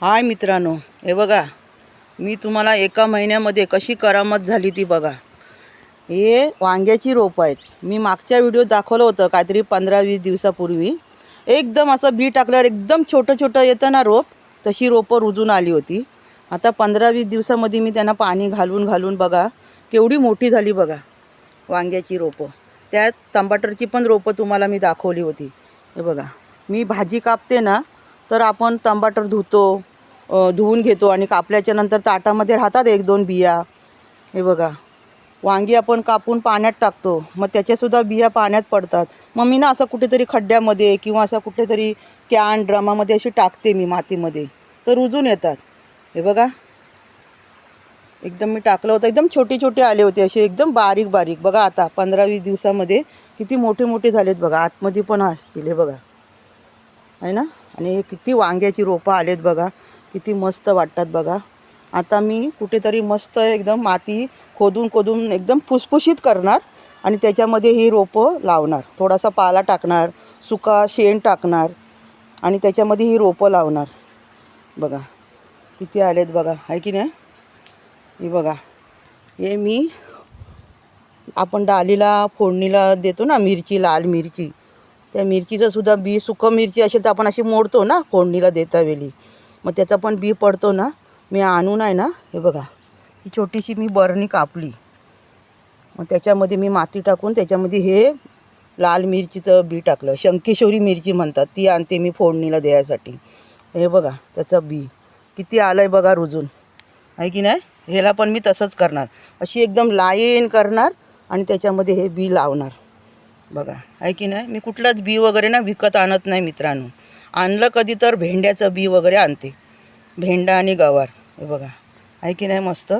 हाय मित्रांनो हे बघा मी तुम्हाला एका महिन्यामध्ये कशी करामत झाली ती बघा. हे वांग्याची रोपं आहेत. मी मागच्या व्हिडिओत दाखवलं होतं काहीतरी पंधरा वीस दिवसापूर्वी. एकदम असं बी टाकल्यावर एकदम छोटं छोटं येतं ना रोप तशी रोपं रुजून आली होती. आता पंधरा वीस दिवसामध्ये मी त्यांना पाणी घालून घालून बघा केवढी मोठी झाली बघा वांग्याची रोपं. त्यात टमाटरची पण रोपं तुम्हाला मी दाखवली होती. हे बघा मी भाजी कापते ना तर आपण टमाटर धुतो धुवून घेतो आणि कापल्याच्या नंतर ताटामध्ये राहतात एक दोन बिया. हे बघा. वांगी आपण कापून पाण्यात टाकतो. मग त्याच्यासुद्धा बिया पाण्यात पडतात. मग मी ना असं कुठेतरी खड्ड्यामध्ये किंवा असं कुठेतरी कॅन ड्रमामध्ये अशी टाकते मी मातीमध्ये. तर रुजून येतात. हे बघा. एकदम मी टाकलं होतं. एकदम छोटी छोटी आले होते. असे एकदम बारीक बारीक बघा आता पंधरा वीस दिवसामध्ये किती मोठे मोठे झालेत बघा. आतमध्ये पण असतील. हे बघा. आहे ना? आणि हे किती वांग्याची रोपं आलेत बघा. किती मस्त वाटतात बघा. आता मी कुठेतरी मस्त एकदम माती खोदून खोदून एकदम फुसफुशीत करणार आणि त्याच्यामध्ये ही रोपं लावणार. थोडासा पाला टाकणार सुका शेण टाकणार आणि त्याच्यामध्ये ही रोपं लावणार. बघा किती आलेत बघा. आहे की नाही? हे बघा. हे मी आपण डालीला फोडणीला देतो ना मिरची लाल मिरची. त्या मिरचीचं सुद्धा बी सुकं मिरची असेल तर आपण अशी मोडतो ना फोडणीला देता वेळी. मग त्याचा पण बी पडतो ना. मी आणून आहे ना हे बघा. ही छोटीशी मी बरणी कापली. मग त्याच्यामध्ये मी माती टाकून त्याच्यामध्ये हे लाल मिरचीचं बी टाकलं. शंकेश्वरी मिरची म्हणतात ती आणते मी फोडणीला द्यायसाठी. हे बघा त्याचं बी. किती आलं आहे बघा रुजून. आहे की नाही? ह्याला पण मी तसंच करणार. अशी एकदम लाईन करणार आणि त्याच्यामध्ये हे बी लावणार. बघा आहे की नाही? मी कुठलाच बी वगैरे ना विकत आणत नाही मित्रांनो. आणलं कधी तर भेंड्याचं बी वगैरे आणते. भेंडा आणि गवार. हे बघा आहे की नाही मस्त?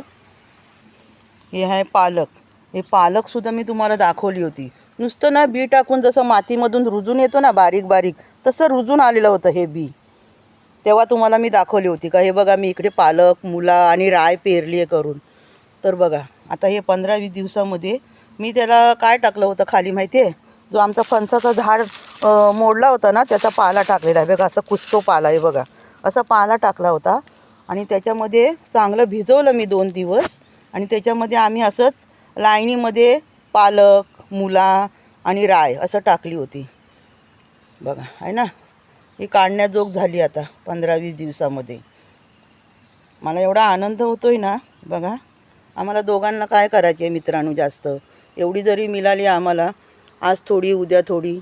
हे आहे पालक. हे पालकसुद्धा मी तुम्हाला दाखवली होती. नुसतं ना बी टाकून जसं मातीमधून रुजून येतो ना बारीक बारीक तसं रुजून आलेलं होतं हे बी. तेव्हा तुम्हाला मी दाखवली होती का? हे बघा मी इकडे पालक मुला आणि राय पेरली आहे करून. तर बघा आता हे पंधरा वीस दिवसामध्ये मी त्याला काय टाकलं होतं खाली माहिती आहे जो आमचा फणसाचा झाड मोडला होता ना त्याचा पाला टाकलेला आहे. बघा असं कुसतो पाला आहे बघा. असा पाला टाकला होता आणि त्याच्यामध्ये चांगलं भिजवलं मी दोन दिवस. आणि त्याच्यामध्ये आम्ही असंच लाईनीमध्ये पालक मुला आणि राय असं टाकली होती. बघा आहे ना? ही काढण्याजोग झाली आता पंधरा वीस दिवसामध्ये. मला एवढा आनंद होतो आहे ना बघा. आम्हाला दोघांना काय करायचे आहे मित्रांनो जास्त? एवढी जरी मिळाली आम्हाला आज थोडी उद्या थोडी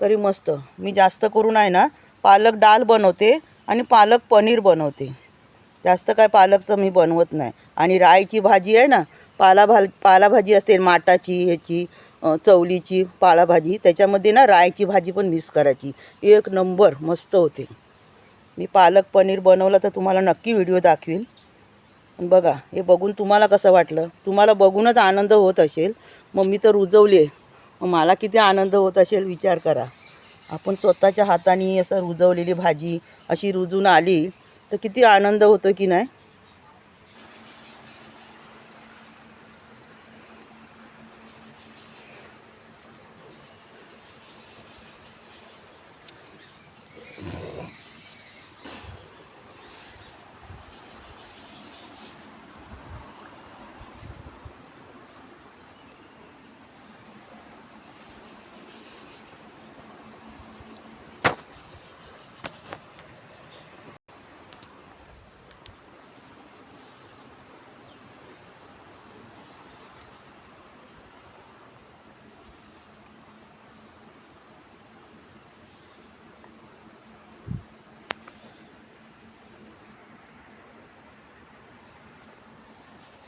तरी मस्त. मी जास्त करून आहे ना पालक डाल बनवते आणि पालक पनीर बनवते. जास्त काय पालकचं मी बनवत नाही. आणि रायची भाजी आहे ना पालाभा पालाभाजी असते माटाची ह्याची चवलीची पालाभाजी त्याच्यामध्ये ना रायची भाजी पण मिक्स करायची. एक नंबर मस्त होते. मी पालक पनीर बनवलं तर तुम्हाला नक्की व्हिडिओ दाखवीन बघा हे बघून तुम्हाला कसं वाटलं? तुम्हाला बघूनच आनंद होत असेल. मग मी तर रुजवले मग मला किती आनंद होत असेल विचार करा. आपण स्वतःच्या हाताने असं रुजवलेली भाजी अशी रुजून आली तर किती आनंद होतो की नाही?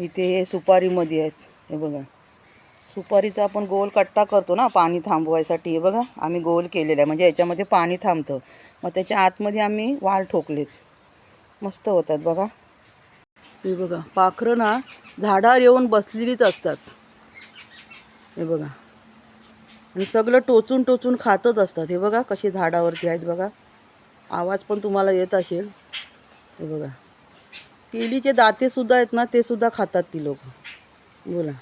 इथे हे सुपारीमध्ये आहेत. हे बघा. सुपारीचा आपण गोल कट्टा करतो ना पाणी थांबवायसाठी. हे बघा आम्ही गोल केलेला आहे. म्हणजे याच्यामध्ये पाणी थांबतं. मग त्याच्या आतमध्ये आम्ही वाल ठोकलेत. मस्त होतात बघा. हे बघा पाखरं ना झाडावर येऊन बसलेलीच असतात. हे बघा. आणि सगळं टोचून टोचून खातच असतात. हे बघा कसे झाडावरती आहेत बघा. आवाज पण तुम्हाला येत असेल. हे बघा. केळीचे दाते सुद्धा आहेत ना ते सुद्धा खातात ती लोक. बोला.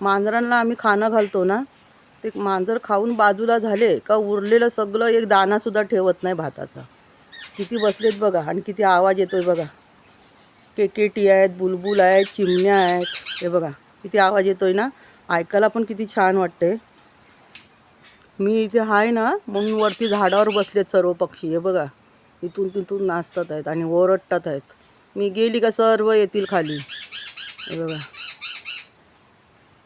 मांजरांना आम्ही खाणं घालतो ना ते मांजर खाऊन बाजूला झाले का उरलेलं सगळं एक दाणासुद्धा ठेवत नाही भाताचा. किती बसलेत बघा आणि किती आवाज येतोय बघा. केकेटी आहेत बुलबुल आहेत चिमण्या आहेत. हे बघा किती आवाज येतोय ना. ऐकायला पण किती छान वाटते मी इथे आहे ना म्हणून वरती झाडावर बसलेत सर्व पक्षी. हे बघा. इथून तिथून नाचतात आहेत आणि ओरडतात आहेत. मी गेली का सर्व येतील खाली. हे बघा.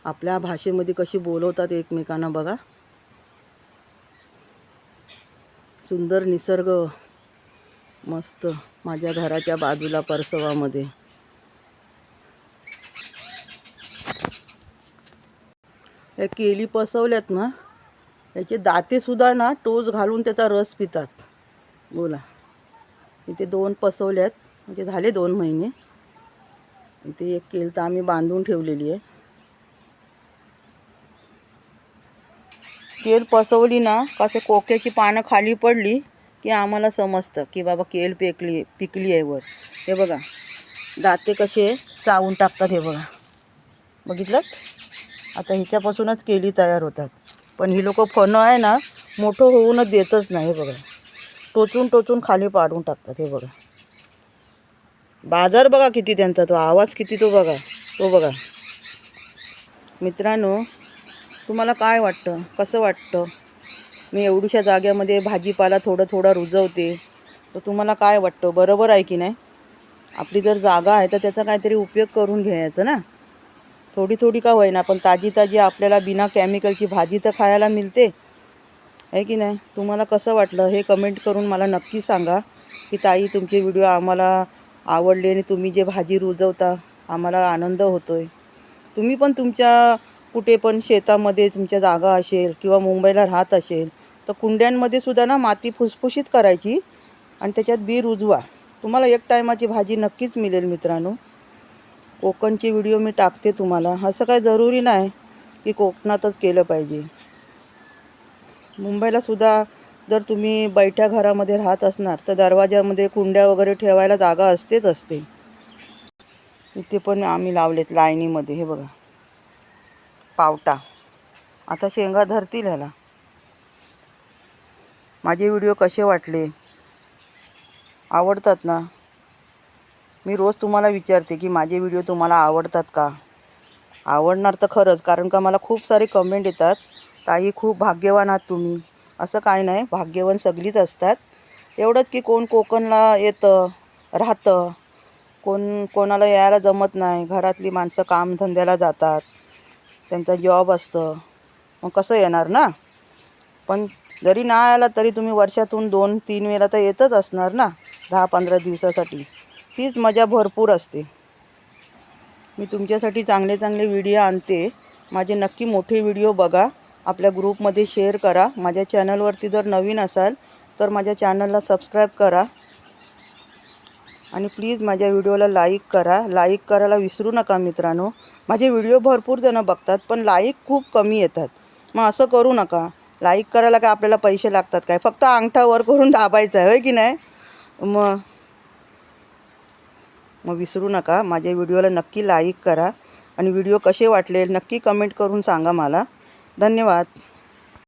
आपल्या भाषेमध्ये कशी बोलवतात एकमेकांना बघा. सुंदर निसर्ग मस्त माझ्या घराच्या बाजूला परसवामध्ये. या केली पसवल्यात ना त्याचे दातेसुद्धा ना टोच घालून त्याचा रस पितात. बोला. इथे दोन पसवल्यात म्हणजे झाले दोन महिने. इथे एक केल तर आम्ही बांधून ठेवलेली आहे. केल पसवली ना कसं कोक्याची पानं खाली पडली की आम्हाला समजतं की बाबा केल पेकली पिकली आहे वर. हे बघा दाते कसे चावून टाकतात हे बघा. बघितलं आता ह्याच्यापासूनच केली तयार होतात. पण ही लोक फणं आहे ना मोठं होऊनच देतच नाही हे बघा. टोचून टोचून खाली पाडून टाकतात हे बघा. बाजार बघा किती त्यांचा तो आवाज किती तो बघा तो बघा. मित्रांनो तुम्हाला काय वाटतं? कसं वाटतं? मी एवढ्याशा जाग्यामध्ये भाजीपाला थोडं थोडं रुजवते तर तुम्हाला काय वाटतं? बरोबर आहे की नाही? आपली जर जागा आहे तर त्याचा काहीतरी उपयोग करून घ्यायचं ना? थोडी थोडी का होईना पण ताजी ताजी आपल्याला बिना केमिकलची भाजी तर खायला मिळते. आहे की नाही? तुम्हाला कसं वाटलं? हे कमेंट करून मला नक्की सांगा. की ताई तुमचे व्हिडिओ आम्हाला आवडले आणि तुम्ही जे भाजी रुजवता आम्हाला आनंद होतो आहे तुम्ही पण तुमच्या कुठे पण शेतामध्ये तुमच्या जागा असेल किंवा मुंबईला राहत असेल तर कुंड्यांमध्ये सुद्धा ना माती फुसफुशीत करायची आणि त्याच्यात बी रुजवा. तुम्हाला एक टायमाची भाजी नक्कीच मिळेल मित्रांनो. कोकणचे व्हिडिओ मी टाकते तुम्हाला. असं काय जरुरी नाही की कोकणातच केलं पाहिजे. मुंबईला सुद्धा जर तुम्ही बैठ्या घरामध्ये राहत असणार तर दरवाजामध्ये कुंड्या वगैरे ठेवायला जागा असतेच असते. इथे पण आम्ही लावलेत लाईनीमध्ये हे बघा. पावटा. आता शेंगा धरतील ह्याला. माझे व्हिडिओ कसे वाटले? आवडतात ना? मी रोज तुम्हाला विचारते की माझे व्हिडिओ तुम्हाला आवडतात का? आवडणार तर खरंच कारण का मला खूप सारे कमेंट येतात. ताई खूप भाग्यवान आहात तुम्ही. असं काय नाही भाग्यवान सगळीच असतात. एवढंच की कोण कोकणला येतं राहतं. कोण कोणाला यायला जमत नाही घरातली माणसं कामधंद्याला जातात. त्यांचा जॉब असतं. मग कसं येणार ना? पण जरी नाही आला तरी तुम्ही वर्षातून दोन तीन वेळा तर येतच असणार ना दहा पंधरा दिवसासाठी. तीच मजा भरपूर असते. मी तुमच्यासाठी चांगले चांगले व्हिडिओ आणते. माझे नक्की मोठे व्हिडिओ बघा. आपल्या ग्रुपमध्ये शेअर करा. माझ्या चॅनलवरती जर नवीन असाल तर माझ्या चॅनलला सबस्क्राईब करा. आणि प्लीज माझ्या व्हिडिओला लाईक करा. लाईक करायला विसरू नका मित्रांनो. माझे व्हिडिओ भरपूर जणं बघतात पण लाईक खूप कमी येतात. मग असं करू नका. लाईक करायला काय आपल्याला पैसे लागतात काय? फक्त अंगठा वर करून दाबायचं आहे होय की नाही? मग मग विसरू नका. माझ्या व्हिडिओला नक्की लाईक करा. आणि व्हिडिओ कसे वाटले नक्की कमेंट करून सांगा मला. धन्यवाद.